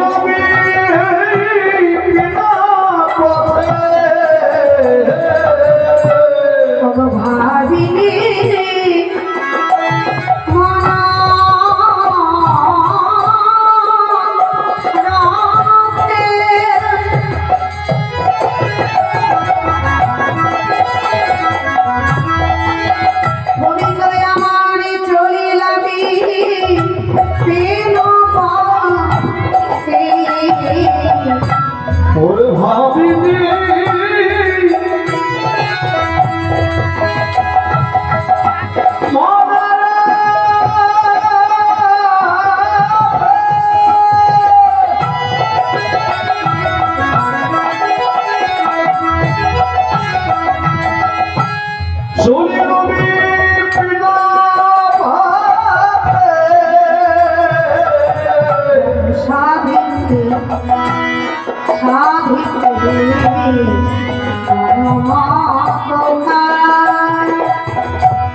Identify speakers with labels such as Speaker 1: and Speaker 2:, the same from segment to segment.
Speaker 1: Robin!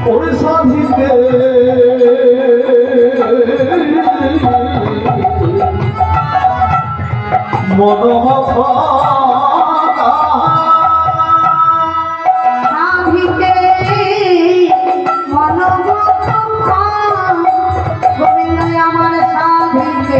Speaker 2: ওরে সাধিতে
Speaker 1: গোবিন্দ আমার সাধিতে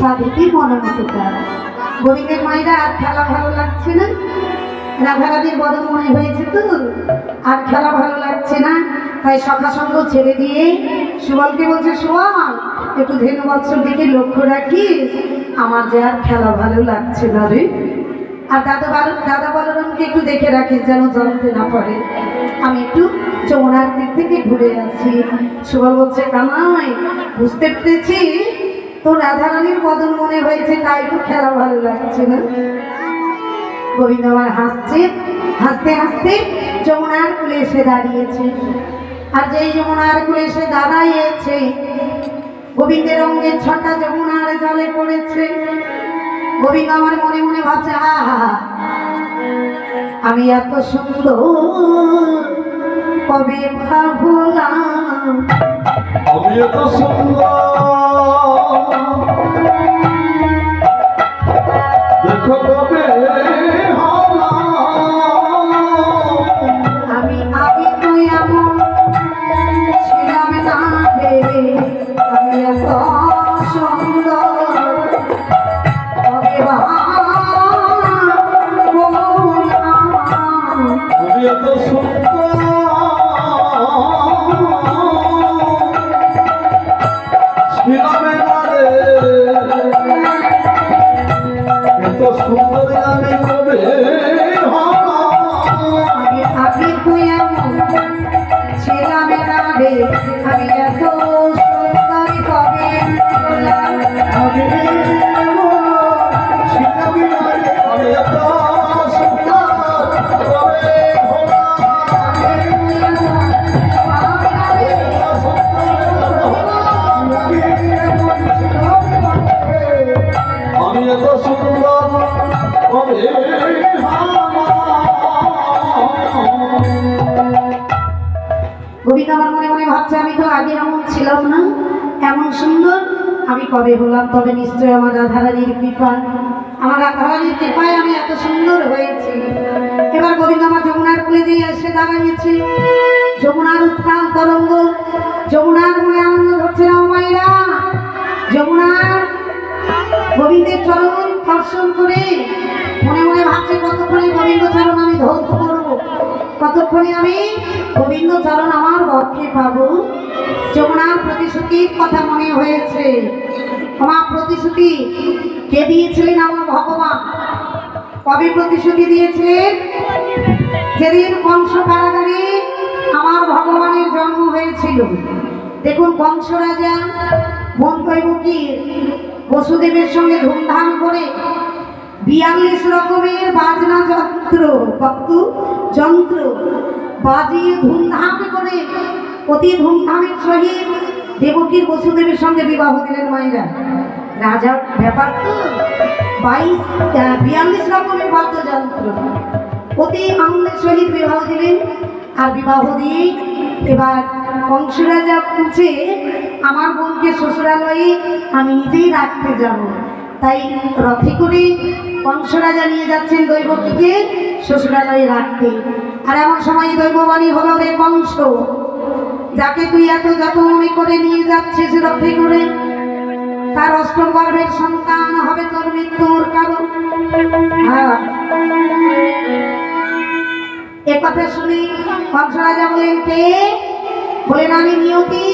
Speaker 1: সাধিতে মনোমত তার গরিবের মায়েরা আর খেলা ভালো লাগছে না? রাধারাধির বদল মনে হয়েছে তো? আর খেলা ভালো লাগছে না? তাই সখা সঙ্গ ছেড়ে দিয়ে সুবলকে বলছে, সুবল, একটু ধেনু বৎসর দিকে লক্ষ্য রাখিস। আমার যে আর খেলা ভালো লাগছে না রে। আর দাদা বাল দাদা বলরামকে একটু দেখে রাখিস যেন জানতে না পারে আমি একটু যমুনার দিক থেকে ঘুরে আসি। সুবল বলছে, কানাই, বুঝতে পেরেছি তো রাধারানীর বদল মনে হয়েছে, তাই তো খেলা ভালো লাগছে না। গোবিন্দ আমার হাসছে, হাসতে হাসতে যমুনার কুলে এসে দাঁড়িয়েছে। আর যেই যমুনার কুলে এসে দাঁড়াইয়েছে, গোবিন্দের রঙের ছটা যমুনার জলে পড়েছে। গোবিন্দ আমার মনে মনে ভাবছে, আহা, আমি এত সুন্দর, কবে ভাবলাম
Speaker 2: আমি এত সুন্দর দেখো
Speaker 1: আমি আমি কবে
Speaker 2: হলাম,
Speaker 1: তবে নিশ্চয়ই আমার রাধারানীর কৃপা। আমার রাধারানীর কৃপায় আমি এত সুন্দর হয়েছি। এবার গোবিন্দ আমার যমুনার কুলে দিয়ে এসে দাঁড়িয়েছে যমুনার উত্থান তরঙ্গ, যমুনার মনে আনন্দ ধরছে মায়েরা। যমুনার গোবিন্দের চরণ দর্শন করে মনে মনে ভাবছে, কতক্ষণে গোবিন্দ চরণ আমি ধৌত করব? কতক্ষণে আমি গোবিন্দ চরণ আমার বক্ষে পাবো? যমুনার প্রতিশ্রুতির কথা মনে হয়েছে। আমার প্রতিশ্রুতি কে দিয়েছিলেন আমার ভগবান? কবে প্রতিশ্রুতি দিয়েছিলেন? যেদিন কংস কারাগারে আমার ভগবানের জন্ম হয়েছিল। দেখুন কংস রাজা মন্তৈমুখীর বসুদেবের সঙ্গে ধুমধাম করে বিয়াল্লিশ রকমের বাজনা যন্ত্র, ভক্ত যন্ত্র বাজিয়ে ধুমধাম করে অতি ধুমধামের সহিত দেবকীর বসুদেবের সঙ্গে বিবাহ দিলেন মায়েরা। রাজার ব্যাপার তো, বাইশ বিয়াল্লিশ রকমের বাদ্যযন্ত্র। অতি আনন্দের সহিত বিবাহ দিলেন, আর বিবাহ দিয়ে এবার কংস রাজা বলছে, আমার বোনকে শ্বশুরালয়ে আমি নিজেই রাখতে যাব। তাই রথে করে কংস রাজা নিয়ে যাচ্ছেন দৈবকীকে শ্বশুরালয়ে রাখতে। আর এমন সময় দৈববাণী হলো রে কংস যাকে তুই এত যত্ন করে নিয়ে যাচ্ছিস রথে করে, তার অষ্টম গর্ভের সন্তান হবে তোর মৃত্যুর কারণ। হ্যাঁ। এ কথা শুনে কংসরাজা বলেন, কে? বলেন, আমি নিয়তি।